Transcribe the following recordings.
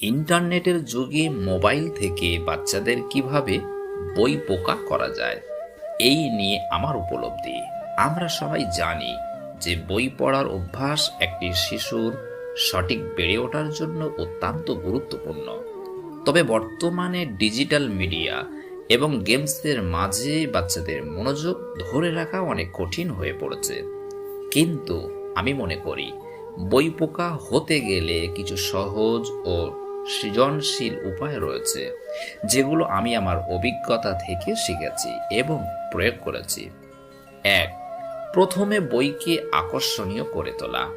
ইন্টারনেটের যুগে মোবাইল থেকে বাচ্চাদের কীভাবে বই পোকা করা যায়, এই নিয়ে আমার উপলব্ধি। আমরা সবাই জানি যে বই পড়ার অভ্যাস একটি শিশুর সঠিক বেড়ে ওঠার জন্য অত্যন্ত গুরুত্বপূর্ণ। তবে বর্তমানে ডিজিটাল মিডিয়া এবং গেমসের মাঝে বাচ্চাদের মনোযোগ ধরে রাখা অনেক কঠিন হয়ে পড়েছে। কিন্তু আমি মনে করি, বই পোকা হতে গেলে কিছু সহজ ও সৃজনশীল উপায় রয়েছে, যেগুলো আমি আমার অভিজ্ঞতা থেকে শিখেছি এবং প্রয়োগ করেছি। এক, প্রথমে বইকে আকর্ষণীয় করে তোলা।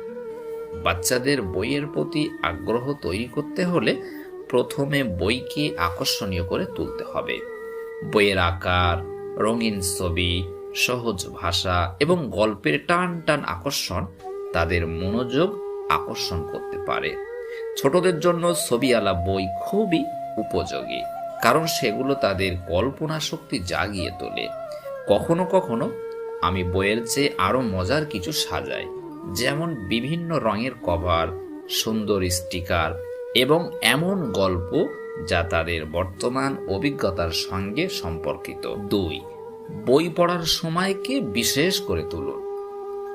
বাচ্চাদের বইয়ের প্রতি আগ্রহ তৈরি করতে হলে প্রথমে বইকে আকর্ষণীয় করে তুলতে হবে। বইয়ের আকার, রঙিন ছবি, সহজ ভাষা এবং গল্পের টান টান আকর্ষণ তাদের মনোযোগ আকর্ষণ করতে পারে। ছোটদের জন্য ছবিওয়ালা বই খুবই উপযোগী, কারণ সেগুলো তাদের কল্পনা শক্তি জাগিয়ে তোলে। কখনো কখনো আমি বইয়ের চেয়ে আরও মজার কিছু সাজাই, যেমন বিভিন্ন রঙের কভার, সুন্দর স্টিকার এবং এমন গল্প যা তাদের বর্তমান অভিজ্ঞতার সঙ্গে সম্পর্কিত। দুই, বই পড়ার সময়কে বিশেষ করে তুলুন।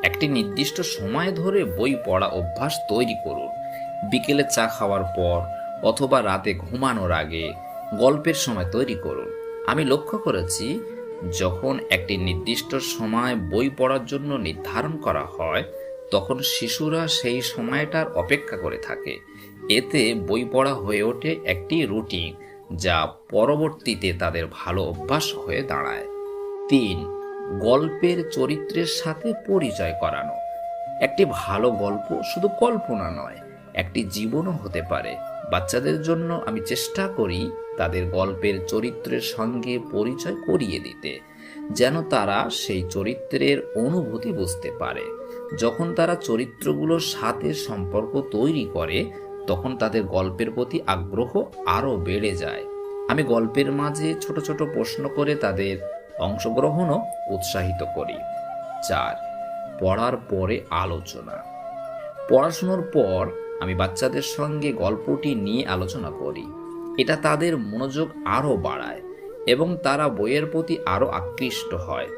একটি নির্দিষ্ট সময় ধরে বই পড়া অভ্যাস তৈরি করুন। বিকেলে চা খাওয়ার পর অথবা রাতে ঘুমানোর আগে গল্পের সময় তৈরি করুন। আমি লক্ষ্য করেছি, যখন একটি নির্দিষ্ট সময় বই পড়ার জন্য নির্ধারণ করা হয়, তখন শিশুরা সেই সময়টার অপেক্ষা করে থাকে। এতে বই পড়া হয়ে ওঠে একটি রুটিন যা পরবর্তীতে তাদের ভালো অভ্যাস হয়ে দাঁড়ায়। তিন, গল্পের চরিত্রের সাথে পরিচয় করানো। একটি ভালো গল্প শুধু কল্পনা নয় একটি জীবনও হতে পারে। বাচ্চাদের জন্য আমি চেষ্টা করি তাদের গল্পের চরিত্রের সঙ্গে পরিচয় করিয়ে দিতে, যেন তারা সেই চরিত্রের অনুভূতি বুঝতে পারে। যখন তারা চরিত্রগুলোর সাথে সম্পর্ক তৈরি করে, তখন তাদের গল্পের প্রতি আগ্রহ আরও বেড়ে যায়। আমি গল্পের মাঝে ছোট ছোট প্রশ্ন করে তাদের অংশগ্রহণও উৎসাহিত করি। চার, পড়ার পরে আলোচনা। পড়াশুনোর পর আমি বাচ্চাদের সঙ্গে গল্পটি নিয়ে আলোচনা করি। এটা তাদের মনোযোগ আরও বাড়ায় এবং তারা বইয়ের প্রতি আরও আকৃষ্ট হয়।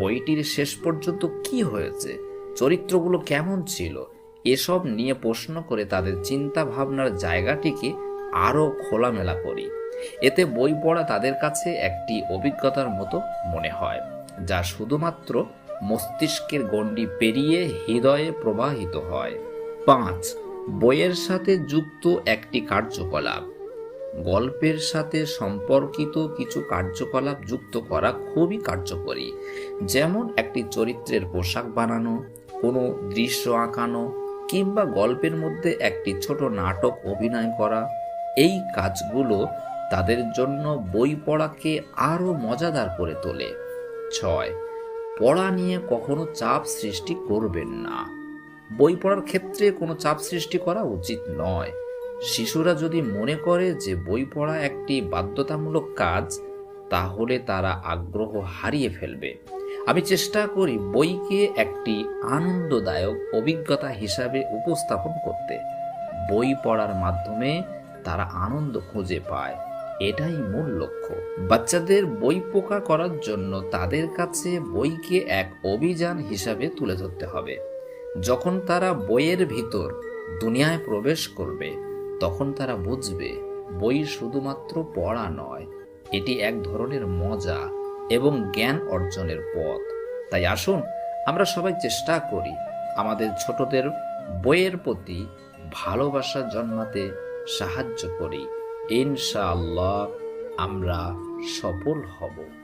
বইটির শেষ পর্যন্ত কি হয়েছে, চরিত্রগুলো কেমন ছিল, এসব নিয়ে প্রশ্ন করে তাদের চিন্তা ভাবনার জায়গাটিকে আরও খোলামেলা করি। এতে বই পড়া তাদের কাছে একটি অভিজ্ঞতার মতো মনে হয়, যা শুধুমাত্র মস্তিষ্কের গণ্ডি পেরিয়ে হৃদয়ে প্রবাহিত হয়। পাঁচ বইয়ের সাথে যুক্ত একটি কার্যকলাপ। গল্পের সাথে সম্পর্কিত কিছু কার্যকলাপ যুক্ত করা খুবই কার্যকরী। যেমন একটি চরিত্রের পোশাক বানানো, কোনো দৃশ্য আঁকানো, কিংবা গল্পের মধ্যে একটি ছোট নাটক অভিনয় করা। এই কাজগুলো তাদের জন্য বই পড়াকে আরও মজাদার করে তোলে। ছয়, পড়া নিয়ে কখনো চাপ সৃষ্টি করবেন না। বই পড়ার ক্ষেত্রে কোনো চাপ সৃষ্টি করা উচিত নয়। শিশুরা যদি মনে করে যে বই পড়া একটি বাধ্যতামূলক কাজ, তাহলে তারা আগ্রহ হারিয়ে ফেলবে। আমি চেষ্টা করি বইকে একটি আনন্দদায়ক অভিজ্ঞতা হিসাবে উপস্থাপন করতে। বই পড়ার মাধ্যমে তারা আনন্দ খুঁজে পায়। এটাই মূল লক্ষ্য। বাচ্চাদের বই পোকা করার জন্য তাদের কাছে বইকে এক অভিযান হিসাবে তুলে ধরতে হবে। যখন তারা বইয়ের ভিতর দুনিয়ায় প্রবেশ করবে, তখন তারা বুঝবে বই শুধুমাত্র পড়া নয়, এটি এক ধরনের মজা এবং জ্ঞান অর্জনের পথ। তাই আসুন, আমরা সবাই চেষ্টা করি আমাদের ছোটদের বইয়ের প্রতি ভালোবাসা জন্মাতে সাহায্য করি। ইনশাআল্লাহ আমরা সফল হব।